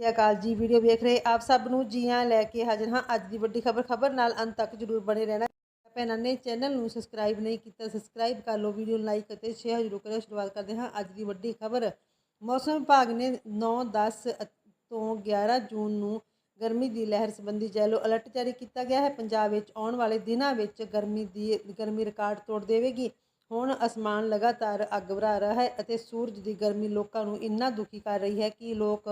ਸਤਿ ਸ਼੍ਰੀ ਅਕਾਲ ਜੀ, ਵੀਡੀਓ ਵੇਖ ਰਹੇ ਆਪ ਸਭ ਨੂੰ ਜੀਆਂ ਲੈ ਕੇ ਹਾਜ਼ਰ ਹਾਂ। ਅੱਜ ਦੀ ਵੱਡੀ ਖਬਰ ਖਬਰ ਨਾਲ ਅੰਤ ਤੱਕ ਜਰੂਰ ਬਣੇ ਰਹਿਣਾ। ਭੈਣਾਂ ਨੇ ਚੈਨਲ ਨੂੰ ਸਬਸਕ੍ਰਾਈਬ ਨਹੀਂ ਕੀਤਾ ਸਬਸਕ੍ਰਾਈਬ ਕਰ ਲਓ, ਵੀਡੀਓ ਨੂੰ ਲਾਈਕ ਅਤੇ ਸ਼ੇਅਰ ਜ਼ਰੂਰ ਕਰਿਓ। ਸ਼ੁਰੂਆਤ ਕਰਦੇ ਹਾਂ ਅੱਜ ਦੀ ਵੱਡੀ ਖਬਰ। ਮੌਸਮ ਵਿਭਾਗ ਨੇ 9 10 ਤੋਂ 11 ਜੂਨ ਨੂੰ ਗਰਮੀ ਦੀ ਲਹਿਰ ਸੰਬੰਧੀ ਜੈਲੋ ਅਲਰਟ ਜਾਰੀ ਕੀਤਾ ਗਿਆ ਹੈ। ਪੰਜਾਬ ਵਿੱਚ ਆਉਣ ਵਾਲੇ ਦਿਨਾਂ ਵਿੱਚ ਗਰਮੀ ਦੀ, ਗਰਮੀ ਰਿਕਾਰਡ ਤੋੜ ਦੇਵੇਗੀ। ਹੁਣ ਅਸਮਾਨ ਲਗਾਤਾਰ ਅੱਗ ਵਰਾ ਰਿਹਾ ਹੈ ਅਤੇ ਸੂਰਜ ਦੀ ਗਰਮੀ ਲੋਕਾਂ ਨੂੰ ਇੰਨਾ ਦੁਖੀ ਕਰ ਰਹੀ ਹੈ ਕਿ ਲੋਕ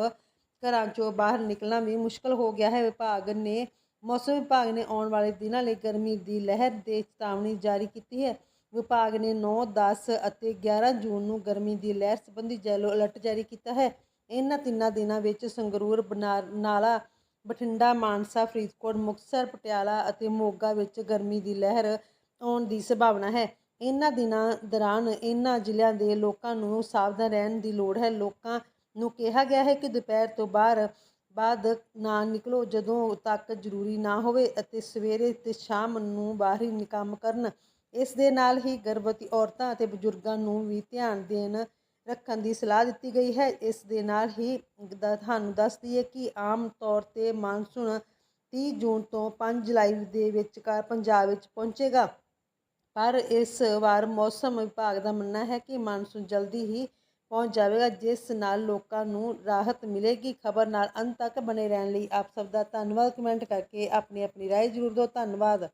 ਘਰਾਂ ਚੋਂ ਬਾਹਰ ਨਿਕਲਣਾ ਵੀ ਮੁਸ਼ਕਲ ਹੋ ਗਿਆ ਹੈ। ਵਿਭਾਗ ਨੇ ਮੌਸਮ ਵਿਭਾਗ ਨੇ ਆਉਣ ਵਾਲੇ ਦਿਨਾਂ ਲਈ ਗਰਮੀ ਦੀ ਲਹਿਰ ਦੇ ਚੇਤਾਵਨੀ ਜਾਰੀ ਕੀਤੀ ਹੈ। ਵਿਭਾਗ ਨੇ 9 10 ਅਤੇ 11 ਜੂਨ ਨੂੰ ਗਰਮੀ ਦੀ ਲਹਿਰ ਸੰਬੰਧੀ ਜੈਲੋ ਅਲਰਟ ਜਾਰੀ ਕੀਤਾ ਹੈ। ਇਹਨਾਂ ਤਿੰਨਾਂ ਦਿਨਾਂ ਵਿੱਚ ਸੰਗਰੂਰ ਬਨਾਲਾ ਬਠਿੰਡਾ, ਮਾਨਸਾ, ਫਰੀਦਕੋਟ, ਮੁਕਤਸਰ, ਪਟਿਆਲਾ ਅਤੇ ਮੋਗਾ ਵਿੱਚ ਗਰਮੀ ਦੀ ਲਹਿਰ ਆਉਣ ਦੀ ਸੰਭਾਵਨਾ ਹੈ। ਇਹਨਾਂ ਦਿਨਾਂ ਦੌਰਾਨ ਇਹਨਾਂ ਜ਼ਿਲ੍ਹਿਆਂ ਦੇ ਲੋਕਾਂ ਨੂੰ ਸਾਵਧਾਨ ਰਹਿਣ ਦੀ ਲੋੜ ਹੈ। ਲੋਕਾਂ ਨੂੰ ਕਿਹਾ ਗਿਆ ਹੈ ਕਿ ਦੁਪਹਿਰ ਤੋਂ ਬਾਹਰ, ਬਾਅਦ ਨਾ ਨਿਕਲੋ ਜਦੋਂ ਤੱਕ ਜ਼ਰੂਰੀ ਨਾ ਹੋਵੇ ਅਤੇ ਸਵੇਰੇ ਤੇ ਸ਼ਾਮ ਨੂੰ ਬਾਹਰੀ ਕੰਮ ਕਰਨ। ਇਸ ਦੇ ਨਾਲ ਹੀ ਗਰਭਵਤੀ ਔਰਤਾਂ ਅਤੇ ਬਜ਼ੁਰਗਾਂ ਨੂੰ ਵੀ ਧਿਆਨ ਦੇਣ ਰੱਖਣ ਦੀ ਸਲਾਹ ਦਿੱਤੀ ਗਈ ਹੈ। ਇਸ ਦੇ ਨਾਲ ਹੀ ਤੁਹਾਨੂੰ ਦੱਸ ਦਈਏ ਕਿ ਆਮ ਤੌਰ ਤੇ ਮਾਨਸੂਨ 30 ਜੂਨ ਤੋਂ 5 ਜੁਲਾਈ ਦੇ ਵਿਚਕਾਰ ਪੰਜਾਬ ਵਿੱਚ ਪਹੁੰਚੇਗਾ। ਪਰ ਇਸ ਵਾਰ ਮੌਸਮ ਵਿਭਾਗ ਦਾ ਮੰਨਣਾ ਹੈ ਕਿ ਮਾਨਸੂਨ ਜਲਦੀ ਹੀ ਪਹੁੰਚ ਜਾਵੇਗਾ ਜਿਸ ਨਾਲ ਲੋਕਾਂ ਨੂੰ ਰਾਹਤ ਮਿਲੇਗੀ ਖਬਰ ਨਾਲ ਅੰਤ ਤੱਕ ਬਣੇ ਰਹਿਣ ਲਈ ਆਪ ਸਭ ਦਾ ਧੰਨਵਾਦ ਕਮੈਂਟ ਕਰਕੇ ਆਪਣੀ ਆਪਣੀ رائے ਜ਼ਰੂਰ ਦਿਓ ਧੰਨਵਾਦ